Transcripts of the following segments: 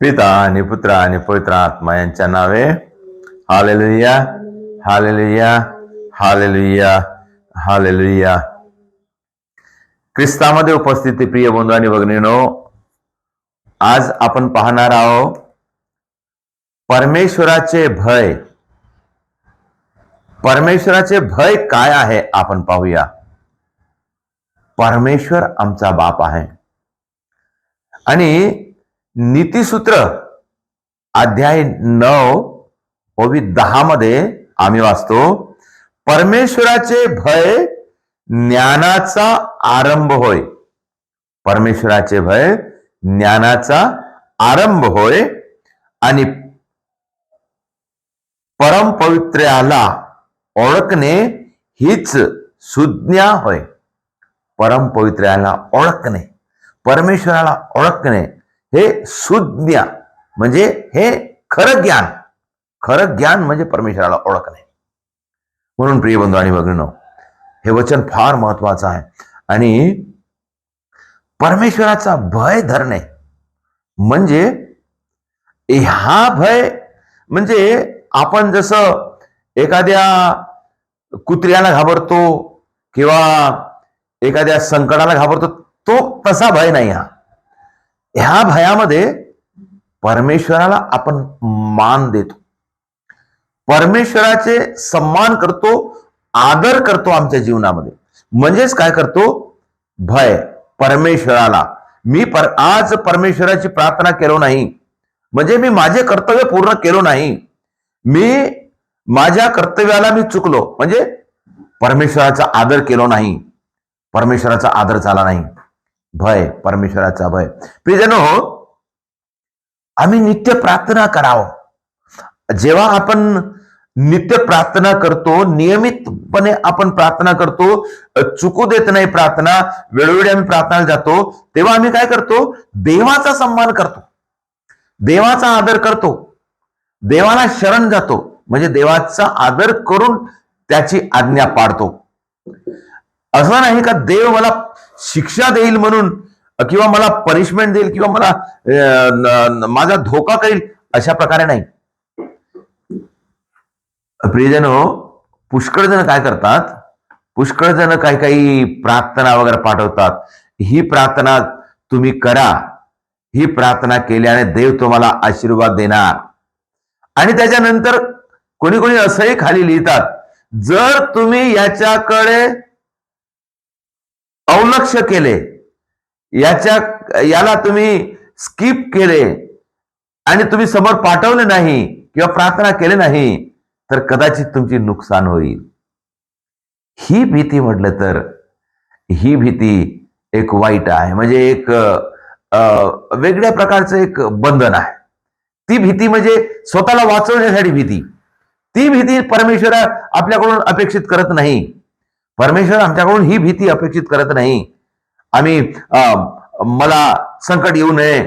पिता आणि पुत्र आणि पवित्र आत्मा यांच्या नावे. Hallelujah hallelujah hallelujah hallelujah. ख्रिस्तामध्ये उपस्थिती प्रिय बंधू आणि भगिनीनो आज आपण पाहणार आहोत परमेश्वराचे भय. परमेश्वराचे भय काय आहे आपण पाहूया. परमेश्वर आमचा बाप आहे. आणि नीतिसूत्र अध्याय नऊ ओवी दहा मध्ये आम्ही वाचतो परमेश्वराचे भय ज्ञानाचा आरंभ होय. परमेश्वराचे भय ज्ञानाचा आरंभ होय आणि परमपवित्र्याला ओळखणे हीच सुज्ञा होय. परमपवित्र्याला ओळखणे परमेश्वराला ओळखणे हे सुज्ञा म्हणजे हे खरं ज्ञान. खरं ज्ञान म्हणजे परमेश्वराला ओळखणे. म्हणून प्रिय बंधू आणि भगिनो हे वचन फार महत्वाचं आहे. आणि परमेश्वराचा भय धरणे म्हणजे हा भय म्हणजे आपण जसं एखाद्या कुत्र्याला घाबरतो किंवा एखाद्या संकटाला घाबरतो तो तसा भय नाही हा. ह्या भयामध्ये परमेश्वराला आपण मान देतो. परमेश्वराचे सन्मान करतो आदर करतो आमच्या जीवनामध्ये. म्हणजेच काय करतो? भय. परमेश्वराला. मी पर आज परमेश्वराची प्रार्थना केलो नाही. म्हणजे मी माझे कर्तव्य पूर्ण केलो नाही. मी माझ्या कर्तव्याला मी चुकलो. म्हणजे परमेश्वराचा आदर केलो नाही. परमेश्वराचा आदर झाला नाही. भय परमेश्वराचा भय. प्रियजनो आम्ही नित्य प्रार्थना करावं. जेव्हा आपण नित्य प्रार्थना करतो नियमितपणे आपण प्रार्थना करतो चुकू देत नाही प्रार्थना वेळोवेळी आम्ही प्रार्थनाला जातो तेव्हा आम्ही काय करतो? देवाचा सन्मान करतो. देवाचा आदर करतो. देवाला शरण जातो. म्हणजे देवाचा आदर करून त्याची आज्ञा पाडतो. असं नाही का देव मला शिक्षा देईल म्हणून किंवा मला पनिशमेंट देईल किंवा मला माझा धोका करेल अशा प्रकारे नाही. प्रियजन पुष्कळ जण काय करतात? पुष्कळ जण काही काही प्रार्थना वगैरे पाठवतात. ही प्रार्थना तुम्ही करा. ही प्रार्थना केल्याने देव तुम्हाला आशीर्वाद देणार. आणि त्याच्यानंतर कोणी कोणी असंही खाली लिहितात जर तुम्ही याच्याकडे दुर्लक्ष केले. याच्या याला तुम्ही स्किप केले. आणि तुम्ही समोर पाठवले नाही किंवा प्रार्थना केले नाही तर कदाचित तुमची नुकसान होईल. ही भीती म्हटलं तर ही भीती एक वाईट आहे. म्हणजे एक वेगळ्या प्रकारचं एक बंधन आहे. ती भीती म्हणजे स्वतःला वाचवण्यासाठी भीती. ती भीती परमेश्वर आपल्याकडून अपेक्षित करत नाही. परमेश्वर आमच्याकडून ही भीती अपेक्षित करत नाही. आम्ही मला संकट येऊ नये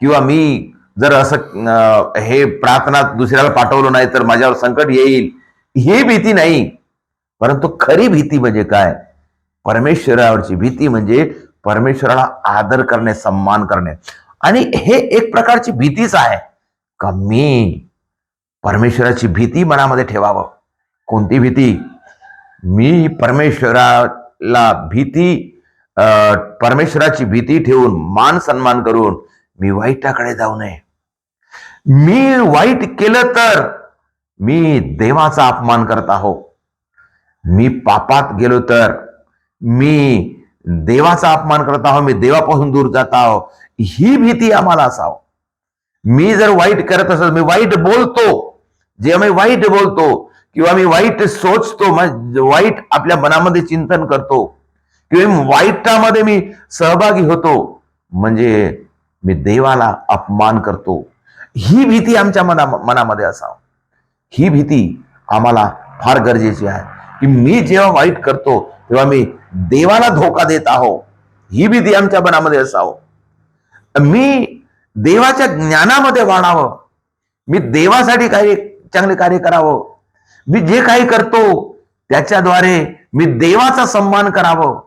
किंवा मी जर असं हे प्रार्थना दुसऱ्याला पाठवलं नाही तर माझ्यावर संकट येईल ही भीती नाही. परंतु खरी भीती म्हणजे काय? परमेश्वरावरची भीती म्हणजे परमेश्वराला आदर करणे सन्मान करणे. आणि हे एक प्रकारची भीतीच आहे. का मी परमेश्वराची भीती मनामध्ये ठेवावं. कोणती भीती? मी परमेश्वराला भीती अं, परमेश्वराची भीती ठेवून मान सन्मान करून मी वाईटाकडे जाऊ नये. मी वाईट केलं तर मी देवाचा अपमान करत आहो. मी पापात गेलो तर मी देवाचा अपमान करत आहो. मी देवापासून दूर जात आहो. ही भीती आम्हाला असावं. मी जर वाईट करत असेल मी वाईट बोलतो. जे मी वाईट बोलतो किंवा मी वाईट सोचतो वाईट आपल्या मनामध्ये चिंतन करतो किंवा वाईटामध्ये मी सहभागी होतो म्हणजे मी देवाला अपमान करतो. ही भीती आमच्या मना मनामध्ये असावं. ही भीती आम्हाला फार गरजेची आहे की मी जेव्हा वाईट करतो तेव्हा मी देवाला धोका देत आहो. ही भीती आमच्या मनामध्ये असावं. मी देवाच्या ज्ञानामध्ये वाढावं. मी देवासाठी काही चांगले कार्य करावं. मी जे काही करतो त्याच्याद्वारे मी देवाचा सन्मान करावं.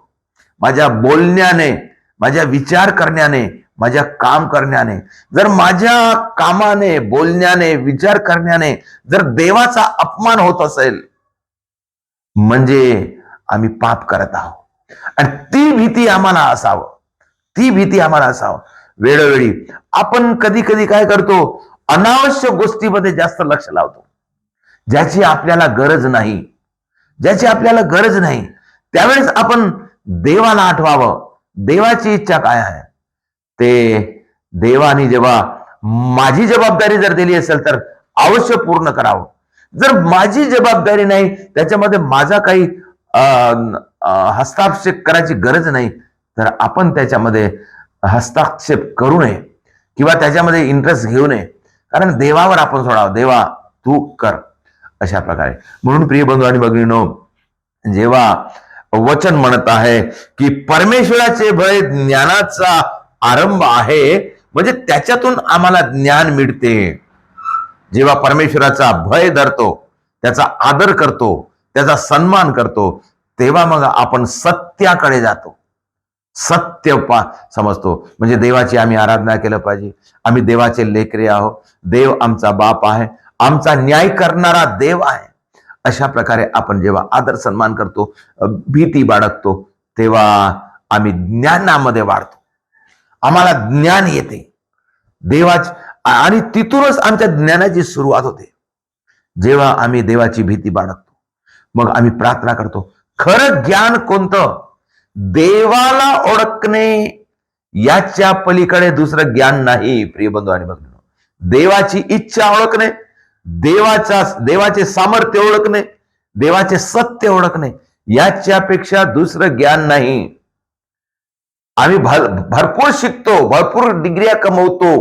माझ्या बोलण्याने माझ्या विचार करण्याने माझ्या काम करण्याने जर माझ्या कामाने बोलण्याने विचार करण्याने जर देवाचा अपमान होत असेल म्हणजे आम्ही पाप करत आहोत. आणि ती भीती आम्हाला असावं. ती भीती आम्हाला असावं. वेळोवेळी आपण कधी कधी काय करतो अनावश्यक गोष्टीमध्ये जास्त लक्ष लावतो. ज्याची आपल्याला गरज नाही ज्याची आपल्याला गरज नाही त्यावेळेस आपण देवाला आठवावं. देवाची इच्छा काय आहे? ते देवाने जेव्हा माझी जबाबदारी जर दिली असेल तर अवश्य पूर्ण करावं. जर माझी जबाबदारी नाही त्याच्यामध्ये माझा काही अं, हस्तक्षेप करायची गरज नाही तर आपण त्याच्यामध्ये हस्तक्षेप करू नये किंवा त्याच्यामध्ये इंटरेस्ट घेऊ नये. कारण देवावर आपण सोडावं. देवा तू कर. अशा प्रकारे. म्हणून प्रिय बंधू आणि भगिनीनो जेव्हा वचन म्हणत आहे की परमेश्वराचे भय ज्ञानाचा आरंभ आहे म्हणजे त्याच्यातून आम्हाला ज्ञान मिळते. जेव्हा परमेश्वराचा भय धरतो त्याचा आदर करतो त्याचा सन्मान करतो तेव्हा मग आपण सत्याकडे जातो. सत्य पा समजतो. म्हणजे देवाची आम्ही आराधना केलं पाहिजे. आम्ही देवाचे लेकरे आहोत. देव आमचा बाप आहे. आमचा न्याय करणारा देव आहे. अशा प्रकारे आपण जेव्हा आदर सन्मान करतो भीती बाळगतो तेव्हा आम्ही ज्ञानामध्ये वाढतो. आम्हाला ज्ञान येते. देवाच आणि तिथूनच आमच्या ज्ञानाची सुरुवात होते. जेव्हा आम्ही देवाची भीती बाळगतो मग आम्ही प्रार्थना करतो खरं ज्ञान कोणतं? देवाला ओळखणे याच्या पलीकडे दुसरं ज्ञान नाही प्रिय बंधू आणि भगिनीनो देवाची इच्छा ओळखणे देवाचा देवाचे सामर्थ्य ओळखणे देवाचे सत्य ओळखणे याच्यापेक्षा दुसरं ज्ञान नाही. आम्ही भर भरपूर शिकतो भरपूर डिग्र्या कमवतो.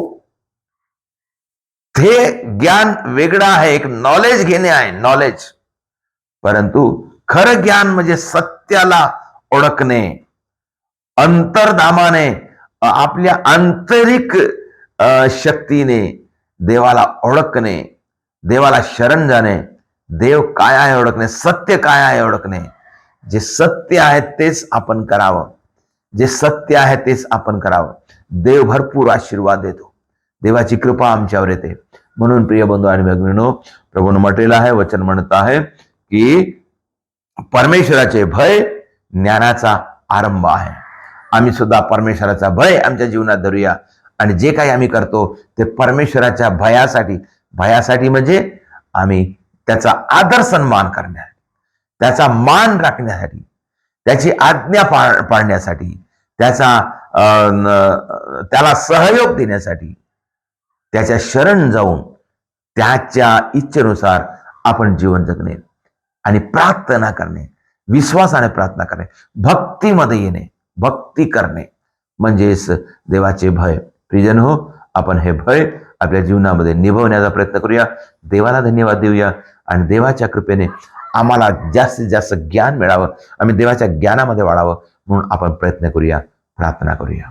ते ज्ञान वेगळं आहे एक नॉलेज घेणे आहे नॉलेज परंतु खरं ज्ञान म्हणजे सत्याला ओळखणे अंतर्धामाने आपल्या आंतरिक शक्तीने देवाला ओळखणे. देवाला शरण जाणे. देव काय आहे ओळखणे? सत्य काय आहे ओळखणे? जे सत्य आहे तेच आपण करावं. जे सत्य आहे तेच आपण करावं. देव भरपूर आशीर्वाद देतो. देवाची कृपा आमच्यावर येते. म्हणून प्रिय बंधू आणि भगिनीनो प्रभून म्हटलेलं आहे वचन म्हणत आहे की परमेश्वराचे भय ज्ञानाचा आरंभ आहे. आम्ही सुद्धा परमेश्वराचा भय आमच्या जीवनात धरूया. आणि जे काही आम्ही करतो ते परमेश्वराच्या भयासाठी भयासाठी म्हणजे आम्ही त्याचा आदर सन्मान करण्यासाठी त्याचा मान राखण्यासाठी त्याची आज्ञा पाळ पाळण्यासाठी त्याचा अं, त्याला सहयोग देण्यासाठी त्याच्या शरण जाऊन त्याच्या इच्छेनुसार आपण जीवन जगणे आणि प्रार्थना करणे विश्वासाने प्रार्थना करणे भक्तीमध्ये येणे भक्ती करणे म्हणजेच देवाचे भय. प्रिजन हो आपण हे भय आपल्या जीवनामध्ये निभवण्याचा प्रयत्न करूया. देवाला धन्यवाद देऊया आणि देवाच्या कृपेने आम्हाला जास्तीत जास्त ज्ञान मिळावं. आम्ही देवाच्या ज्ञानामध्ये वाढावं म्हणून आपण प्रयत्न करूया प्रार्थना करूया.